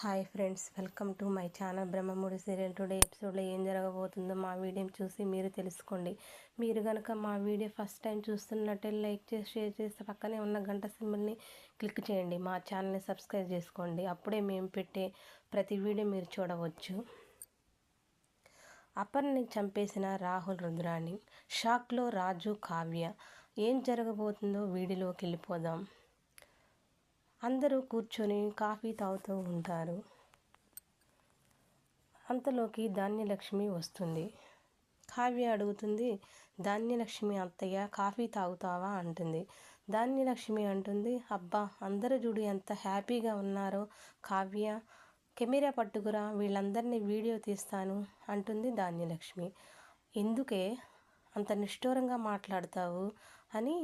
Hi friends welcome to my channel Brahmamudi serial. Today ఎపిసోడ్లో ఏం జరగబోతుందో మా వీడియో చూసి మీరు తెలుసుకోండి. మీరు కనుక మా వీడియో ఫస్ట్ టైం చూస్తున్నట్టే లైక్ చేసి షేర్ చేసి పక్కనే ఉన్న గంట సింబల్ని క్లిక్ చేయండి. మా ఛానల్ని సబ్స్క్రైబ్ చేసుకోండి. అప్పుడే మేము పెట్టే ప్రతి వీడియో మీరు చూడవచ్చు. అపర్ని చంపేసిన రాహుల్ రుద్రాని షాక్లో రాజు కావ్య. ఏం జరగబోతుందో వీడియోలోకి వెళ్ళిపోదాం. అందరూ కూర్చొని కాఫీ తాగుతూ ఉంటారు. అంతలోకి ధాన్యలక్ష్మి వస్తుంది. కావ్య అడుగుతుంది ధాన్యలక్ష్మి అత్తయ్య కాఫీ తాగుతావా? అంటుంది. ధాన్యలక్ష్మి అంటుంది అబ్బా అందరూ చూడు ఎంత హ్యాపీగా ఉన్నారో కావ్య. కెమెరా పట్టుకురా వీళ్ళందరినీ వీడియో తీస్తాను అంటుంది ధాన్యలక్ష్మి. ఎందుకే? అంత నిష్ఠూరంగా మాట్లాడతావు అని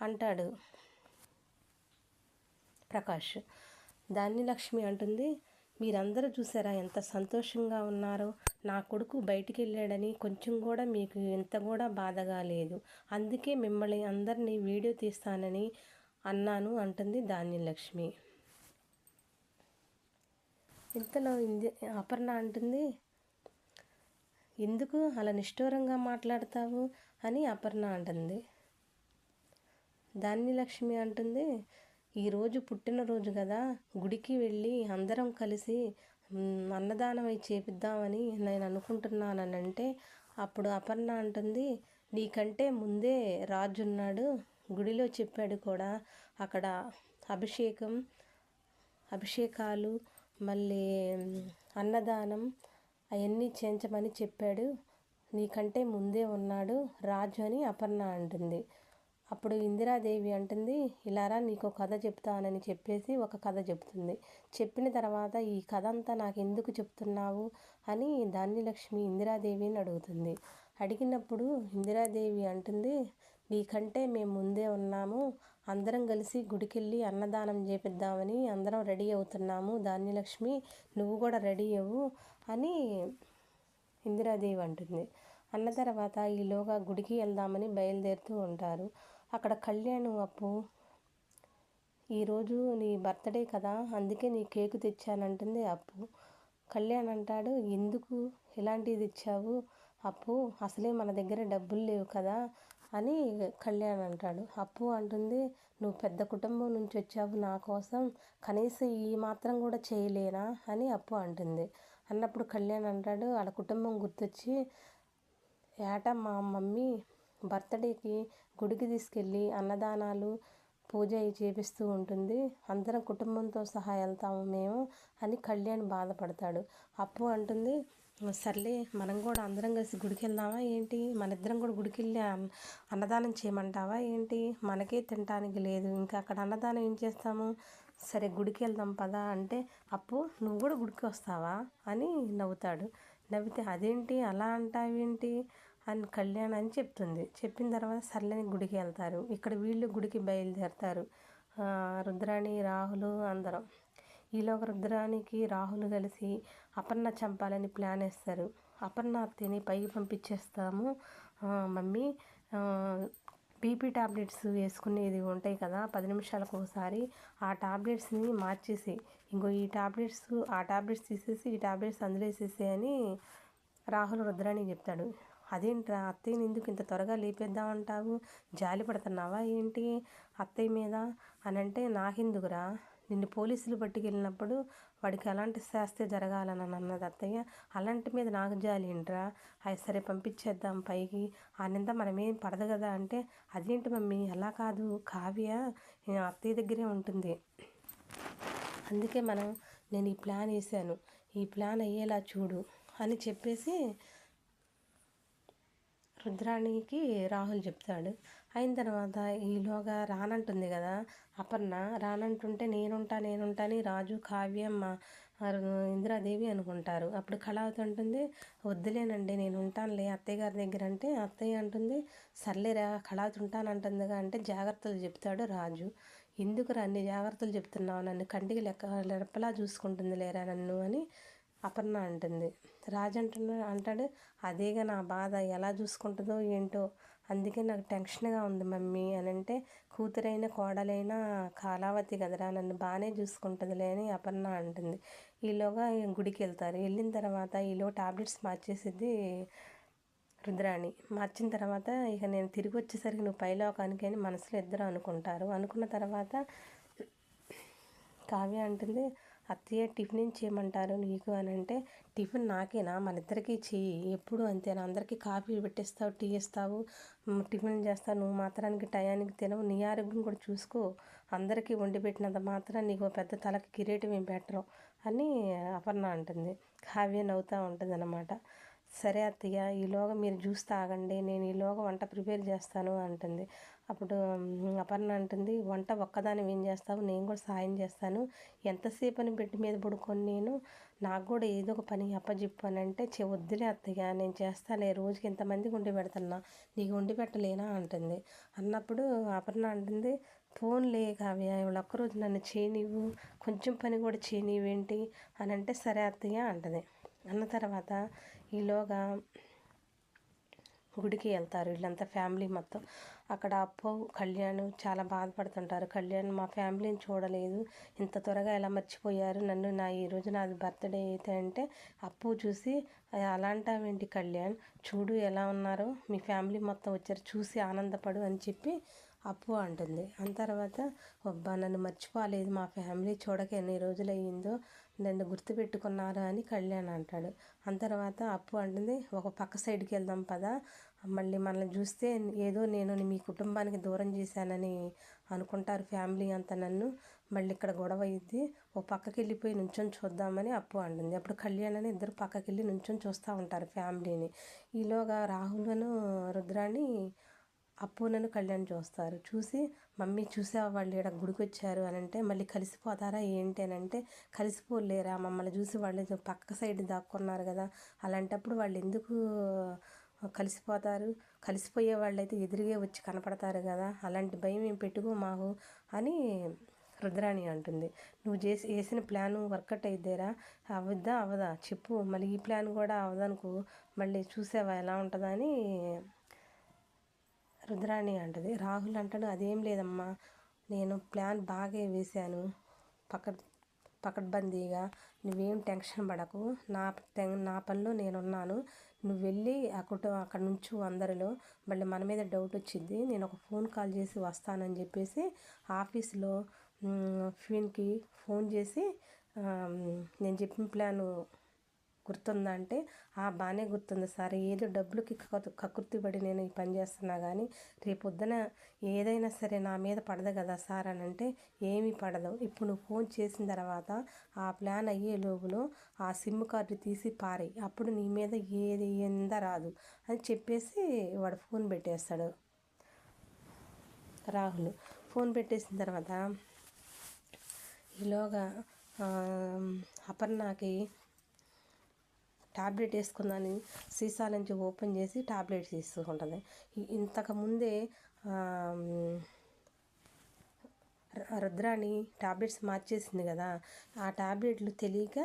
అంటాడు. ప్రకాష్. దాన్ని లక్ష్మి అంటుంది మీరందరూ చూసారా ఎంత సంతోషంగా ఉన్నారో. నా కొడుకు బయటికి వెళ్ళాడని కొంచెం కూడా మీకు ఎంత కూడా బాధగా లేదు. అందుకే మిమ్మల్ని అందరినీ వీడియో తీస్తానని అన్నాను అంటుంది ధాన్యలక్ష్మి ఇంతలో ఇంది అపర్ణ అంటుంది ఎందుకు అలా నిష్ఠూరంగా మాట్లాడతావు? అని అపర్ణ అంటుంది. ధాన్యలక్ష్మి అంటుంది ఈరోజు పుట్టినరోజు కదా. గుడికి వెళ్ళి అందరం కలిసి అన్నదానం అయి చేపిద్దామని నేను అనుకుంటున్నానంటే అప్పుడు అపర్ణ అంటుంది నీకంటే ముందే రాజున్నాడు. గుడిలో చెప్పాడు కూడా. అక్కడ అభిషేకం అభిషేకాలు మళ్ళీ అన్నదానం అవన్నీ చేయించమని చెప్పాడు. నీకంటే ముందే ఉన్నాడు రాజు అని అపర్ణ అంటుంది. అప్పుడు ఇందిరాదేవి అంటుంది ఇలారా నీకు కథ చెప్తానని చెప్పేసి ఒక కథ చెప్తుంది. చెప్పిన తర్వాత ఈ కథ అంతా నాకు ఎందుకు చెప్తున్నావు? అని ధాన్యలక్ష్మి ఇందిరాదేవిని అడుగుతుంది. అడిగినప్పుడు ఇందిరాదేవి అంటుంది నీకంటే మేము ముందే ఉన్నాము. అందరం కలిసి గుడికెళ్ళి అన్నదానం చేపిద్దామని అందరం రెడీ అవుతున్నాము. ధాన్యలక్ష్మి నువ్వు కూడా రెడీ అవ్వు అని ఇందిరాదేవి అంటుంది. అన్న తర్వాత ఈలోగా గుడికి వెళ్దామని బయలుదేరుతూ ఉంటారు. అక్కడ కళ్యాణు అప్పు ఈరోజు నీ బర్త్డే కదా అందుకే నీ కేకు తెచ్చానంటుంది అప్పు. కళ్యాణ్ అంటాడు ఎందుకు? ఎలాంటిది ఇచ్చావు అప్పు అసలే మన దగ్గర డబ్బులు లేవు కదా అని కళ్యాణ్ అంటాడు. అప్పు అంటుంది నువ్వు పెద్ద కుటుంబం నుంచి వచ్చావు నా కోసం కనీసం ఈ మాత్రం కూడా చేయలేనా అని అప్పు అంటుంది. అన్నప్పుడు కళ్యాణ్ అంటాడు వాళ్ళ కుటుంబం గుర్తొచ్చి ఏటా మా మమ్మీ బర్త్డేకి గుడికి తీసుకెళ్ళి అన్నదానాలు పూజ చేపిస్తూ ఉంటుంది. అందరం కుటుంబంతో సహా వెళ్తాము మేము అని కళ్యాణ్ బాధపడతాడు. అప్పు అంటుంది సర్లే మనం కూడా అందరం కలిసి గుడికి వెళ్దామా ఏంటి? మన ఇద్దరం కూడా గుడికి వెళ్ళి అన్నదానం చేయమంటావా ఏంటి? మనకే తినటానికి లేదు. ఇంకా అక్కడ అన్నదానం ఏం చేస్తాము? సరే గుడికి వెళ్దాం పదా అంటే అప్పు నువ్వు కూడా గుడికి వస్తావా? అని నవ్వుతాడు. నవ్వితే అదేంటి? అలా అంటావేంటి? అని కళ్యాణ్ అని చెప్తుంది. చెప్పిన తర్వాత సర్లేని గుడికి వెళ్తారు. ఇక్కడ వీళ్ళు గుడికి బయలుదేరతారు. రుద్రాణి రాహులు అందరం. ఈలోగా రుద్రానికి రాహులు కలిసి అపర్ణ చంపాలని ప్లాన్ వేస్తారు. అపర్ణ అత్తని పైకి పంపించేస్తాము. మమ్మీ బీపీ టాబ్లెట్స్ వేసుకునేది ఉంటాయి కదా పది నిమిషాలకు ఒకసారి. ఆ టాబ్లెట్స్ని మార్చేసి ఇంకో ఈ టాబ్లెట్స్ ఆ టాబ్లెట్స్ తీసేసి ఈ టాబ్లెట్స్ అందులో వేసేసి అని రాహుల్ రుద్రాణి చెప్తాడు. అదేంట్రా అత్తయ్యని ఎందుకు ఇంత త్వరగా లేపేద్దామంటావు? జాలి పడుతున్నావా ఏంటి అత్తయ్య మీద? అని అంటే నాకెందుకురా? నిన్ను పోలీసులు పట్టుకెళ్ళినప్పుడు వాడికి అలాంటి శాస్తి జరగాలని అన్నది అత్తయ్య. అలాంటి మీద నాకు జాలి ఏంట్రా? అవి సరే పంపించేద్దాం పైకి. ఆనంద మనమేం పడదు కదా అంటే అదేంటి మమ్మీ? అలా కాదు. కావ్య అత్తయ్య దగ్గరే ఉంటుంది. అందుకే మనం నేను ఈ ప్లాన్ వేసాను ఈ ప్లాన్ అయ్యేలా చూడు అని చెప్పేసి రుద్రాణికి రాహుల్ చెప్తాడు. అయిన తర్వాత ఈలోగా రానంటుంది కదా అపర్ణ. రానంటుంటే నేనుంటా నేనుంటా అని రాజు కావ్యమ్మ ఇందిరాదేవి అనుకుంటారు. అప్పుడు కళావతి అంటుంది వద్దులేనండి నేను ఉంటానులే అత్తయ్య గారి దగ్గర అంటే అత్తయ్య అంటుంది సర్లేరా కళావతి ఉంటానంటుందిగా అంటే జాగ్రత్తలు చెప్తాడు రాజు. ఎందుకురా అన్ని జాగ్రత్తలు చెప్తున్నావు? నన్ను కంటికి లెక్క లెప్పలా చూసుకుంటుంది లేరా నన్ను అని అపర్ణ అంటుంది. రాజు అంటున్నా అంటాడు అదేగా నా బాధ ఎలా చూసుకుంటుందో ఏంటో? అందుకే నాకు టెన్షన్గా ఉంది మమ్మీ అని అంటే కూతురైన కోడలైన కాలావతి కదరా నన్ను బాగానే చూసుకుంటుందిలే అని అపర్ణ అంటుంది. ఈలోగా గుడికి వెళ్తారు వెళ్ళిన తర్వాత ఈలో టాబ్లెట్స్ మార్చేసిద్ది రుద్రాణి. మార్చిన తర్వాత ఇక నేను తిరిగి వచ్చేసరికి నువ్వు పైలోకానికి అని మనసులో ఇద్దరు అనుకుంటారు. అనుకున్న తర్వాత కావ్య అంటుంది అత్తయ్య టిఫిన్ చేయమంటారు నీకు అని అంటే టిఫిన్ నాకేనా? మన ఇద్దరికీ చెయ్యి. ఎప్పుడు అంతేనా అందరికీ కాఫీ పెట్టిస్తావు టీ ఇస్తావు టిఫిన్ చేస్తావు. నువ్వు మాత్రానికి టయానికి తినవు. నీ ఆరోగ్యం కూడా చూసుకో. అందరికీ వండి పెట్టినంత మాత్రం నీకు పెద్ద తలకి కిరీటం ఏం పెట్టరు అని అపర్ణ అంటుంది. కావ్య నవ్వుతూ ఉంటుంది అన్నమాట సరే అత్తయ్య ఈలోగా మీరు జ్యూస్ తాగండి నేను ఈలోగా వంట ప్రిపేర్ చేస్తాను అంటుంది. అప్పుడు అపర్ణ అంటుంది వంట ఒక్కదాని ఏం చేస్తావు? నేను కూడా సాయం చేస్తాను. ఎంతసేపు అని పెట్టి మీద పడుకొని నేను నాకు కూడా ఏదో ఒక పని అప్పచెప్పు అని అంటే చె వద్దులే అత్తయ్య నేను చేస్తాలే రోజుకి ఎంతమందికి వండి పెడుతున్నా నీకు వండి పెట్టలేనా? అంటుంది. అన్నప్పుడు అపర్ణ అంటుంది ఫోన్లే కావ్య ఇవాళ ఒక్కరోజు నన్ను చేయనివ్వు కొంచెం పని కూడా చేయనివ్వేంటి? అని అంటే సరే అత్తయ్య అంటది. అన్న తర్వాత ఈలోగా గుడికి వెళ్తారు. వీళ్ళంతా ఫ్యామిలీ మొత్తం. అక్కడ అప్పు కళ్యాణ్ చాలా బాధపడుతుంటారు. కళ్యాణ్ మా ఫ్యామిలీని చూడలేదు. ఇంత త్వరగా ఎలా మర్చిపోయారు? నన్ను నా ఈరోజు నాది బర్త్డే అయితే అంటే అప్పు చూసి అలాంటావేంటి కళ్యాణ్? చూడు ఎలా ఉన్నారో? మీ ఫ్యామిలీ మొత్తం వచ్చారు. చూసి ఆనందపడు అని చెప్పి అప్పు అంటుంది. ఆ తర్వాత అబ్బా నన్ను మర్చిపోలేదు. మా ఫ్యామిలీ చూడక ఎన్ని రోజులు అయ్యిందో నన్ను గుర్తుపెట్టుకున్నారు అని కళ్యాణ్ అంటాడు. అంత తర్వాత అప్పు అంటుంది ఒక పక్క సైడ్కి వెళ్దాం పదా. మళ్ళీ మనల్ని చూస్తే ఏదో నేను మీ కుటుంబానికి దూరం చేశానని అనుకుంటారు ఫ్యామిలీ అంతా నన్ను. మళ్ళీ ఇక్కడ గొడవ అయ్యిద్ది ఓ పక్కకి వెళ్ళిపోయి నుంచొని చూద్దామని అప్పు అంటుంది. అప్పుడు కళ్యాణ్ అని ఇద్దరు పక్కకి వెళ్ళి నుంచొని చూస్తూ ఉంటారు ఫ్యామిలీని ఈలోగా రాహుల్ను రుద్రాని అప్పునను కళ్యాణ్ చూస్తారు. చూసి మమ్మీ చూసావా వాళ్ళు ఇక్కడ గుడికి వచ్చారు అని అంటే మళ్ళీ కలిసిపోతారా ఏంటి? అని అంటే కలిసిపోలేరా మమ్మల్ని చూసి వాళ్ళు పక్క సైడ్ దాక్కున్నారు కదా అలాంటప్పుడు వాళ్ళు ఎందుకు కలిసిపోతారు? కలిసిపోయే వాళ్ళైతే ఎదురుగే వచ్చి కనపడతారు కదా అలాంటి భయం ఏం పెట్టుకో మాకు అని రుద్రాణి అంటుంది. నువ్వు చేసి వేసిన ప్లాను వర్కౌట్ అయిద్దేరా? అవద్దా అవదా? చెప్పు మళ్ళీ ఈ ప్లాన్ కూడా అవదనుకో మళ్ళీ చూసావా ఎలా ఉంటుందా? అని రుద్రాణి అంటది. రాహుల్ అంటాడు అదేం లేదమ్మా నేను ప్లాన్ బాగా వేశాను పక్క పకడ్బందీగా. నువ్వేం టెన్షన్ పడకు. నా నా పనిలో నేనున్నాను. నువ్వు వెళ్ళి ఆ కుటుంబం అక్కడ నుంచు అందరిలో మళ్ళీ మన మీద డౌట్ వచ్చింది. నేను ఒక ఫోన్ కాల్ చేసి వస్తానని చెప్పేసి ఆఫీస్లో ఫీన్కి ఫోన్ చేసి నేను చెప్పిన ప్లాను గుర్తుందా అంటే బాగానే గుర్తుంది సార్. ఏదో డబ్బులకి కకృతి పడి నేను ఈ పని చేస్తున్నా కానీ రేపొద్దున ఏదైనా సరే నా మీద పడదు కదా సార్ అని అంటే ఏమీ పడదు. ఇప్పుడు నువ్వు ఫోన్ చేసిన తర్వాత ఆ ప్లాన్ అయ్యే లోపులో ఆ సిమ్ కార్డు తీసి పారి అప్పుడు నీ మీద ఏది ఎంత రాదు అని చెప్పేసి వాడు ఫోన్ పెట్టేస్తాడు. రాహుల్ ఫోన్ పెట్టేసిన తర్వాత ఈలోగా అపర్ణకి టాబ్లెట్ వేసుకుందని సీసా నుంచి ఓపెన్ చేసి టాబ్లెట్స్ తీసుకుంటుంది. ఇంతకుముందే రుద్రాణి టాబ్లెట్స్ మార్చేసింది కదా ఆ టాబ్లెట్లు తెలియక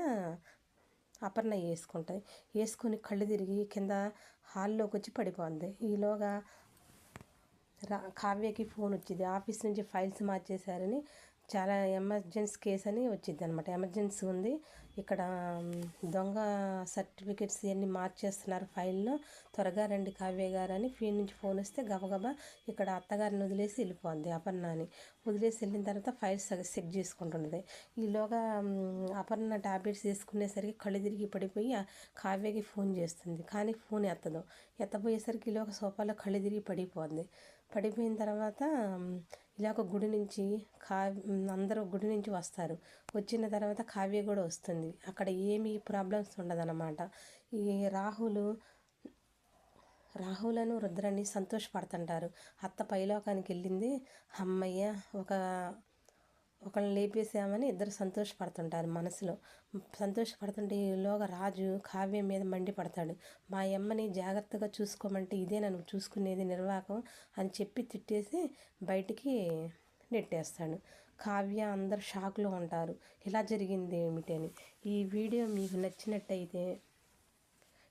అపర్ణ వేసుకుంటాయి వేసుకొని కళ్ళు తిరిగి కింద హాల్లోకి వచ్చి పడిపోతుంది ఈలోగా రా కావ్యకి ఫోన్ వచ్చింది. ఆఫీస్ నుంచి ఫైల్స్ మార్చేశారని చాలా ఎమర్జెన్సీ కేసు అని వచ్చింది అనమాట ఎమర్జెన్సీ ఉంది. ఇక్కడ దొంగ సర్టిఫికెట్స్ ఇవన్నీ మార్చేస్తున్నారు ఫైల్లో త్వరగా రండి కావ్య గారు అని ఫీ నుంచి ఫోన్ వస్తే గబగబా ఇక్కడ అత్తగారిని వదిలేసి వెళ్ళిపోద్ది అపర్ణ అని వదిలేసి వెళ్ళిన తర్వాత ఫైల్స్ చెక్ చేసుకుంటున్నది ఈలోగా అపర్ణ టాబ్లెట్స్ వేసుకునేసరికి కళ్ళు తిరిగి పడిపోయి కావ్యకి ఫోన్ చేస్తుంది. కానీ ఫోన్ ఎత్తదు. ఎత్తపోయేసరికి ఈలోగా సోఫాలో కళ్ళు తిరిగి పడిపోద్ది. పడిపోయిన తర్వాత ఇలాగ గుడి నుంచి కావ్య అందరూ గుడి నుంచి వస్తారు. వచ్చిన తర్వాత కావ్య కూడా వస్తుంది. అక్కడ ఏమీ ప్రాబ్లమ్స్ ఉండదన్నమాట. ఈ రాహులు రాహులను రుద్రాన్ని సంతోషపడుతుంటారు. అత్త పైలోకానికి వెళ్ళింది. అమ్మయ్య ఒక ఒకళ్ళని లేపేసామని ఇద్దరు సంతోషపడుతుంటారు మనసులో. సంతోషపడుతుంటే ఈలోగా రాజు కావ్యం మీద మండిపడతాడు. మా అమ్మని జాగ్రత్తగా చూసుకోమంటే ఇదే నన్ను చూసుకునేది నిర్వాహకం అని చెప్పి తిట్టేసి బయటికి నెట్టేస్తాడు. కావ్య అందరు షాక్లో ఉంటారు. ఇలా జరిగింది ఏమిటి అని. ఈ వీడియో మీకు నచ్చినట్టయితే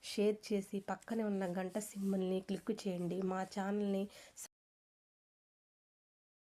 షేర్ చేసి పక్కనే ఉన్న గంట సింబల్ని క్లిక్ చేయండి. మా ఛానల్ని